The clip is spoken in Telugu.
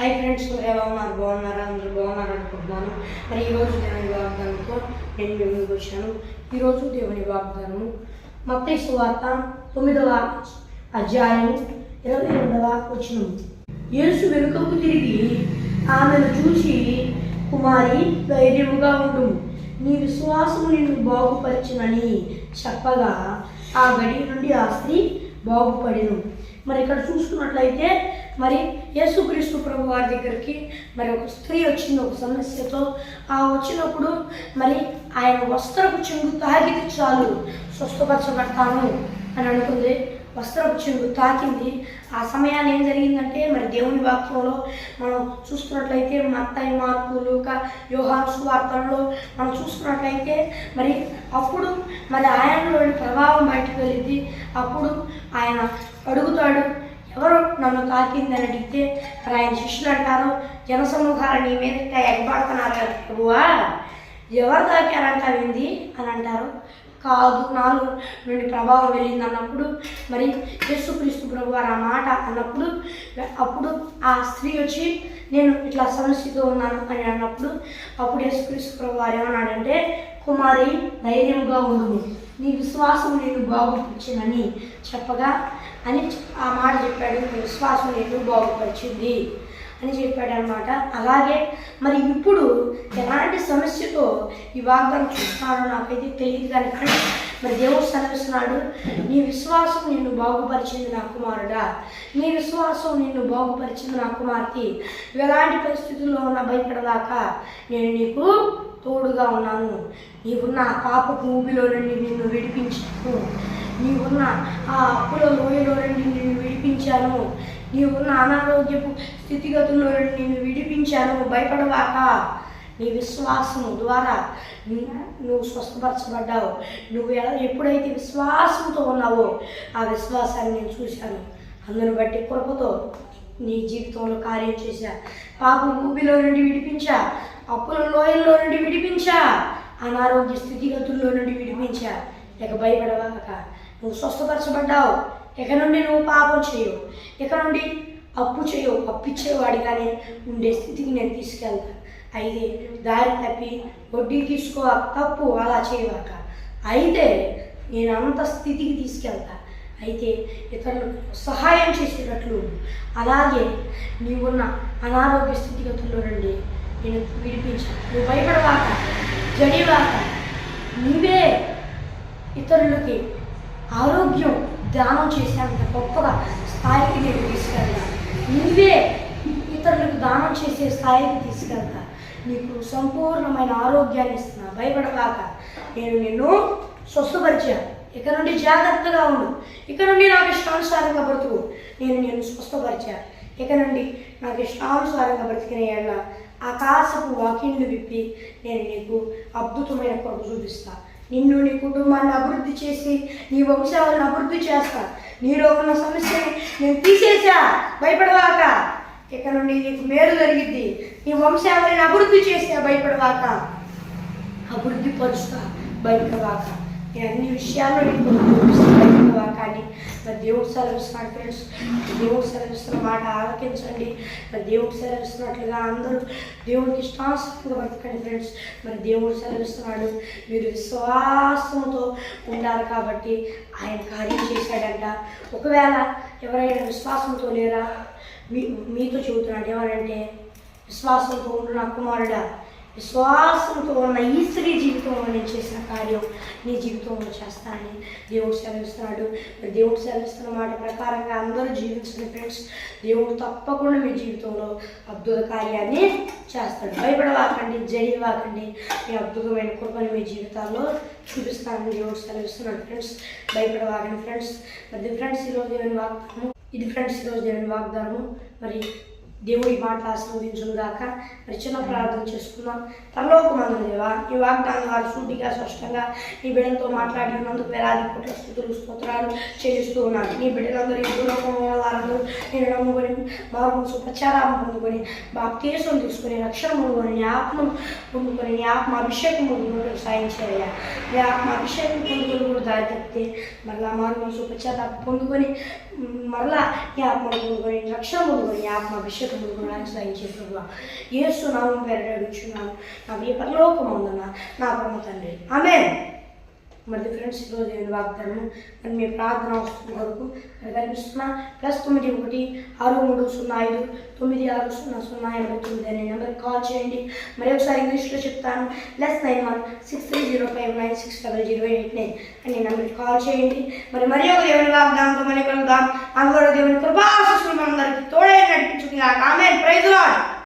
హాయ్ ఫ్రెండ్స్ ఎలా ఉన్నారు? బాగున్నారా? అందరూ బాగున్నారు అనుకుంటున్నాను. మరి ఈరోజు దేవుని వాగ్దానంతో నేను మీ ముందుకు వచ్చాను. ఈరోజు దేవుని వాగ్దానము మొత్తం వార్త తొమ్మిదవ అధ్యాయం ఇరవై రెండవ వచ్చిన యేసు వెనుకకు తిరిగి ఆమెను చూసి కుమారి ధైర్యముగా ఉండు. నీ విశ్వాసము నిన్ను బాగుపరిచినని చెప్పగా ఆ గడి నుండి ఆ స్త్రీ బాగుపడిను. మరి ఇక్కడ చూసుకున్నట్లయితే మరి యేసుక్రీస్తు ప్రభు వారి దగ్గరికి మరి ఒక స్త్రీ వచ్చింది ఒక సమస్యతో. ఆ వచ్చినప్పుడు మరి ఆయన వస్త్రపు చెంగు తాకితే చాలు స్వస్థపరచబడతాను అని అనుకుంది. వస్త్రపు చెంగు తాకింది. ఆ సమయాన్ని ఏం జరిగిందంటే మరి దేవుని వాక్యంలో మనం చూసుకున్నట్లయితే మత్తాయి మార్పు లూక యోహాను వార్తల్లో మనం చూసుకున్నట్లయితే మరి అప్పుడు మరి ఆయనలోని ప్రభావం బయటకు వెళ్ళింది. అప్పుడు ఆయన అడుగుతాడు ఎవరు నన్ను తాకిందని అడిగితే ఆయన శిష్యులు అంటారు జనసమూహాలు నీ మీద ఎగబడుతున్నారు కదా ప్రభువా. ఎవరు తాకారంటావింది అని అంటారు. కాదు నాలుగు నుండి ప్రభావం వెళ్ళింది అన్నప్పుడు మరి యేసుక్రీస్తు ప్రభు వారు ఆ మాట అన్నప్పుడు అప్పుడు ఆ స్త్రీ వచ్చి నేను ఇట్లా సమస్యతో ఉన్నాను అని అన్నప్పుడు అప్పుడు యేసుక్రీస్తు ప్రభు వారు ఏమన్నాడంటే కుమారి ధైర్యంగా ఉండు. నీ విశ్వాసం నేను బాగుపరిచినని చెప్పగా అని ఆ మాట చెప్పాడు. విశ్వాసం నేను బాగుపరిచింది అని చెప్పాడు అనమాట అలాగే మరి ఇప్పుడు ఎలాంటి సమస్యతో ఈ వాగ్దానం చూస్తున్నాడో నాకైతే తెలియదు కానీ కానీ మరి దేవుడు సెలవిస్తున్నాడు నీ విశ్వాసం నిన్ను బాగుపరిచింది నా కుమారుడా. నీ విశ్వాసం నిన్ను బాగుపరిచింది నా కుమార్తె. ఎలాంటి పరిస్థితుల్లో ఉన్నా భయపడదాకా నేను నీకు తోడుగా ఉన్నాను. నీవున్న ఆ పాప ఊబిలో నుండి నిన్ను విడిపించాను నీవున్న ఆ అప్పుల లోయలో నుండి నిన్ను విడిపించాను. నీవున్న అనారోగ్యపు స్థితిగతుల్లో నుండి నిన్ను విడిపించాను. భయపడవాక. నీ విశ్వాసం ద్వారా నువ్వు స్వస్థపరచబడ్డావు. నువ్వు ఎలా ఎప్పుడైతే విశ్వాసంతో ఉన్నావో ఆ విశ్వాసాన్ని నేను చూశాను. అందును బట్టి కృపతో నీ జీవితంలో కార్యం చేశా. పాప ఊబిలో నుండి విడిపించా. అప్పుల లోయల్లో నుండి విడిపించా. అనారోగ్య స్థితిగతుల్లో నుండి విడిపించా. ఇక భయపడవాక. నువ్వు స్వస్థపరచబడ్డావు. ఇక నుండి నువ్వు పాపం చేయవు. ఇక నుండి అప్పు చేయవు. అప్పిచ్చేవాడిగానే ఉండే స్థితికి నేను తీసుకెళ్తాను అయితే దారి తప్పి వడ్డీ తీసుకో తప్పు అలా చేయవాక. అయితే నేను అంత స్థితికి తీసుకెళ్తా. అయితే ఇతరులకు సహాయం చేసేటట్లు అలాగే నీవున్న అనారోగ్య స్థితిగతుల్లో నుండి నేను విడిపించాను. నువ్వు భయపడవాక జడివాక. నీవే ఇతరులకి ఆరోగ్యం దానం చేసేంత గొప్పగా స్థాయికి నేను తీసుకెళ్తా నువ్వే ఇతరులకు దానం చేసే స్థాయికి తీసుకెళ్తా నీకు సంపూర్ణమైన ఆరోగ్యాన్ని ఇస్తున్నా. భయపడగాక నేను నిన్ను స్వస్థపరిచాను. ఇక నుండి జాగ్రత్తగా ఉండు. ఇక నుండి నాకు ఇష్టానుసారంగా బ్రతుకు. నేను నిన్ను స్వస్థపరిచాను. ఇక నుండి నాకు ఇష్టానుసారంగా బ్రతికిన ఏళ్ళ ఆకాశపు వాకిళ్ళు విప్పి నేను నీకు అద్భుతమైన కొరకు చూపిస్తాను నిన్ను నీ కుటుంబాన్ని అభివృద్ధి చేసి నీ వంశాలను అభివృద్ధి చేస్తా. నీలో ఉన్న సమస్యని నేను తీసేసా భయపడవాక. ఇక నుండి నీకు మేలు జరిగిద్ది. నీ వంశావళిని అభివృద్ధి చేసా భయపడవాక. అభివృద్ధి పరుస్తా. భయపడవాక. నేను అన్ని విషయాల్లో నీకు చూపిస్తా భయపడవాక అని మరి దేవుడు సెలవిస్తున్నాడు ఫ్రెండ్స్ దేవుడు సెలవిస్తున్న మాట ఆలకించండి. మరి దేవుడు సెలవిస్తున్నట్లుగా అందరూ దేవుడికి ఇష్టాసంగా బ్రతకండి ఫ్రెండ్స్. మరి దేవుడు సెలవిస్తున్నాడు మీరు విశ్వాసంతో ఉండాలి కాబట్టి ఆయన కార్యం చేశాడంట. ఒకవేళ ఎవరైనా విశ్వాసంతో లేరా? మీ మీతో చెబుతున్నాడు ఏమనంటే విశ్వాసంతో ఉండు నా కుమారుడా. విశ్వాసంతో ఉన్న ఈ స్త్రీ జీవితంలో నేను చేసిన కార్యం నీ జీవితంలో చేస్తానని దేవుడు సెలవిస్తున్నాడు. మరి దేవుడు సెలవిస్తున్న మాట ప్రకారంగా అందరూ జీవించిన ఫ్రెండ్స్ దేవుడు తప్పకుండా మీ జీవితంలో అద్భుత కార్యాన్ని చేస్తాడు. భయపడవాకండి జడివాకండి మీ అద్భుతమైన కృపను మీ జీవితాల్లో చూపిస్తానని దేవుడు సెలవిస్తున్నాడు ఫ్రెండ్స్ భయపడవాకండి ఫ్రెండ్స్ మరి ఫ్రెండ్స్ ఈరోజు దేవుని వాగ్దానము ఇది ఫ్రెండ్స్ ఈరోజు దేవుని వాగ్దానము మరి దేవుడి మాట ఆస్వాదించును రచన ప్రార్థన చేసుకుందాం పరలోక మందు దేవా ఈ వాగ్దానం వారు సూటిగా స్పష్టంగా నీ బిడ్డలతో మాట్లాడినందుకు వేలాది కోట్ల స్థుతులు స్తోత్రాలు చెల్లిస్తూ ఉన్నాను. నీ బిడ్డలందరూ వారందరూ నేను నమ్ముకొని బాగుంసు సుప్రచారాన్ని పొందుకొని బాప్తీసం తీసుకొని రక్షణ పొందుకొని నీ ఆత్మ పొందుకొని నీ ఆత్మ అభిషేకం పొందుకుంటూ సాయం చేయ నీ ఆత్మ అభిషేకం పొందుకొని కూడా దారి తప్పితే మళ్ళా మారు మనసు పొందుకొని మరలా ఈ ఆత్మ ముందుకొని రక్షణ ముందుకొని ఈ ఆత్మ అభిషేకం ముందుకొని సాయం చేస్తున్నా ఏసు నామం పేరు అడుగుచున్నాను. నా మీ పరలోకం ఉందన్న నా పరమ తండ్రి. ఆమె మరి ఫ్రెండ్స్ ఈరోజు నేను వాగ్దానం మరి మీ ప్రార్థన అవసరం కొరకు మరి కనిపిస్తున్న. ప్లస్ తొమ్మిది ఒకటి ఆరు మూడు సున్నా ఐదు తొమ్మిది ఆరు సున్నా సున్నా ఎనభై తొమ్మిది అనే నెంబర్కి కాల్ చేయండి. మరి ఒకసారి ఇంగ్లీష్లో చెప్తాను. Plus nine one six three zero five nine six double zero eight nine అనే నెంబర్కి కాల్ చేయండి. మరి మరి ఒక దేవుని వాగ్దానంతో మరి కలుద్దాం. అందులో దేవుని కృపాశిస్తులు మనందరికీ తోడే నడిపించుకున్నాక ఆమె ప్రైజ్ లాడ్